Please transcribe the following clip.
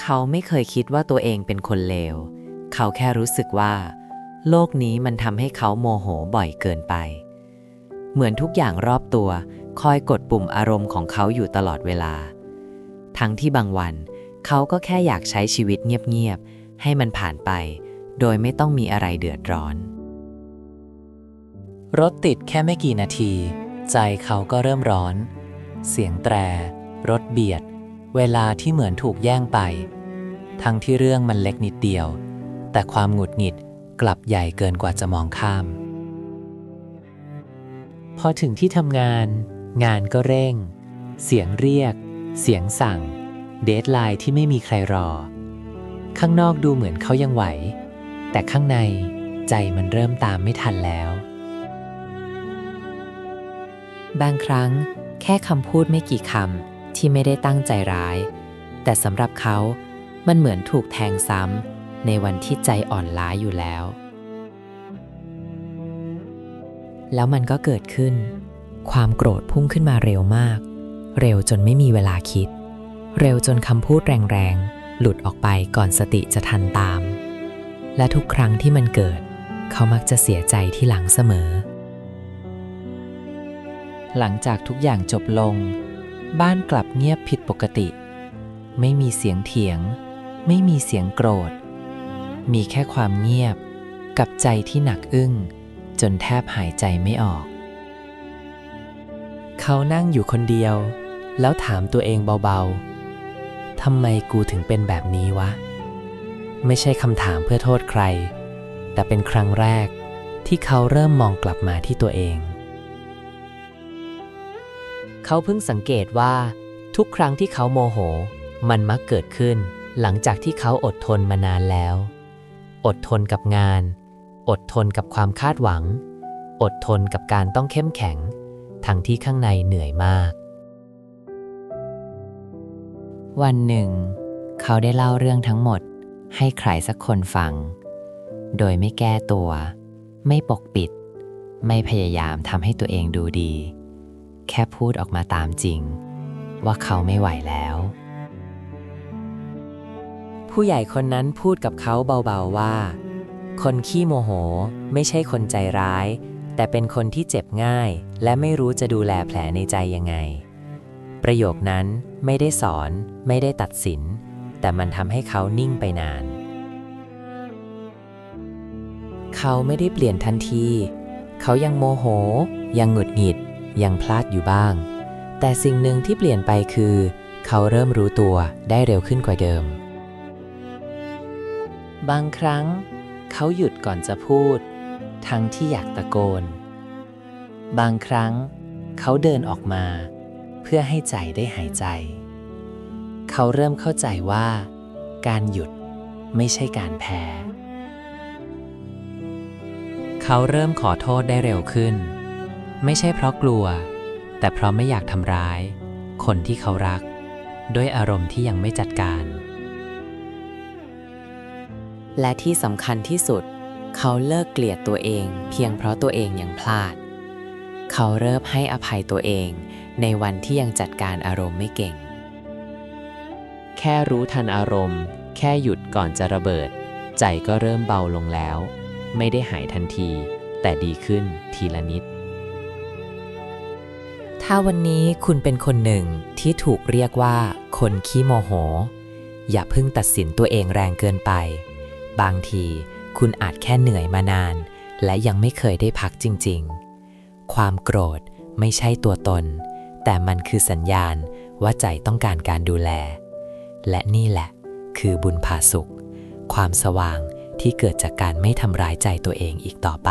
เขาไม่เคยคิดว่าตัวเองเป็นคนเลว เขาแค่รู้สึกว่า โลกนี้มันทำให้เขาโมโหบ่อยเกินไป เหมือนทุกอย่างรอบตัว คอยกดปุ่มอารมณ์ของเขาอยู่ตลอดเวลา ทั้งที่บางวัน เขาก็แค่อยากใช้ชีวิตเงียบๆ ให้มันผ่านไป โดยไม่ต้องมีอะไรเดือดร้อน รถติดแค่ไม่กี่นาที ใจเขาก็เริ่มร้อน เสียงแตร รถเบียด เวลาที่เหมือนถูกแย่งไป ทั้งที่เรื่องมันเล็กนิดเดียว แต่ความหงุดหงิดกลับใหญ่เกินกว่าจะมองข้าม พอถึงที่ทำงาน งานก็เร่ง เสียงเรียก เสียงสั่ง เดทไลน์ที่ไม่มีใครรอ ข้างนอกดูเหมือนเขายังไหว แต่ข้างในใจมันเริ่มตามไม่ทันแล้ว บางครั้งแค่คำพูดไม่กี่คำ ที่ไม่ได้ตั้งใจร้าย แต่สำหรับเขา มันเหมือนถูกแทงซ้ำในวันที่ใจอ่อนล้าอยู่แล้ว แล้วมันก็เกิดขึ้น ความโกรธพุ่งขึ้นมาเร็วมาก เร็วจนไม่มีเวลาคิด เร็วจนคำพูดแรงๆ หลุดออกไปก่อนสติจะทันตาม และทุกครั้งที่มันเกิด เขามักจะเสียใจที่หลังเสมอ หลังจากทุกอย่างจบลง บ้านกลับเงียบผิดปกติ ไม่มีเสียงเถียง ไม่มีเสียงโกรธ มีแค่ความเงียบ กับใจที่หนักอึ้ง จนแทบหายใจไม่ออก เขานั่งอยู่คนเดียว แล้วถามตัวเองเบาๆทำไมกูถึงเป็นแบบนี้วะ ไม่ใช่คำถามเพื่อโทษใคร แต่เป็นครั้งแรกที่เขาเริ่มมองกลับมาที่ตัวเอง เขาเพิ่งสังเกตว่า ทุกครั้งที่เขาโมโห มันมักเกิดขึ้น หลังจากที่เขาอดทนมานานแล้ว อดทนกับงาน อดทนกับความคาดหวัง อดทนกับการต้องเข้มแข็ง ทั้งที่ข้างในเหนื่อยมาก วันหนึ่ง เขาได้เล่าเรื่องทั้งหมดให้ใครสักคนฟัง โดยไม่แก้ตัว ไม่ปกปิด ไม่พยายามทำให้ตัวเองดูดี แค่พูดออกมาตามจริง ว่าเขาไม่ไหวแล้ว ผู้ใหญ่คนนั้นพูดกับเขาเบาๆว่า คนขี้โมโหไม่ใช่คนใจร้าย แต่เป็นคนที่เจ็บง่าย และไม่รู้จะดูแลแผลในใจยังไง ประโยคนั้นไม่ได้สอน ไม่ได้ตัดสิน แต่มันทำให้เขานิ่งไปนาน เขาไม่ได้เปลี่ยนทันที เขายังโมโห ยังหงุดหงิด ยังพลาดอยู่บ้าง แต่สิ่งหนึ่งที่เปลี่ยนไปคือ เขาเริ่มรู้ตัวได้เร็วขึ้นกว่าเดิม บางครั้ง เขาหยุดก่อนจะพูด ทั้งที่อยากตะโกน บางครั้ง เขาเดินออกมา เพื่อให้ใจได้หายใจ เขาเริ่มเข้าใจว่า การหยุดไม่ใช่การแพ้ เขาเริ่มขอโทษได้เร็วขึ้น ไม่ใช่เพราะกลัว แต่เพราะไม่อยากทำร้าย คนที่เขารัก ด้วยอารมณ์ที่ยังไม่จัดการ และที่สำคัญที่สุด เขาเลิกเกลียดตัวเอง เพียงเพราะตัวเองยังพลาด เขาเริ่มให้อภัยตัวเอง ในวันที่ยังจัดการอารมณ์ไม่เก่ง แค่รู้ทันอารมณ์ แค่หยุดก่อนจะระเบิด ใจก็เริ่มเบาลงแล้ว ไม่ได้หายทันที แต่ดีขึ้นทีละนิด ถ้าวันนี้คุณเป็นคนหนึ่งที่ถูกเรียกว่าคนขี้โมโห อย่าเพิ่งตัดสินตัวเองแรงเกินไป บางทีคุณอาจแค่เหนื่อยมานาน และยังไม่เคยได้พักจริง ๆ ความโกรธไม่ใช่ตัวตน แต่มันคือสัญญาณว่าใจต้องการการดูแล และนี่แหละ คือบุญพาสุข ความสว่างที่เกิดจากการไม่ทำร้ายใจตัวเองอีกต่อไป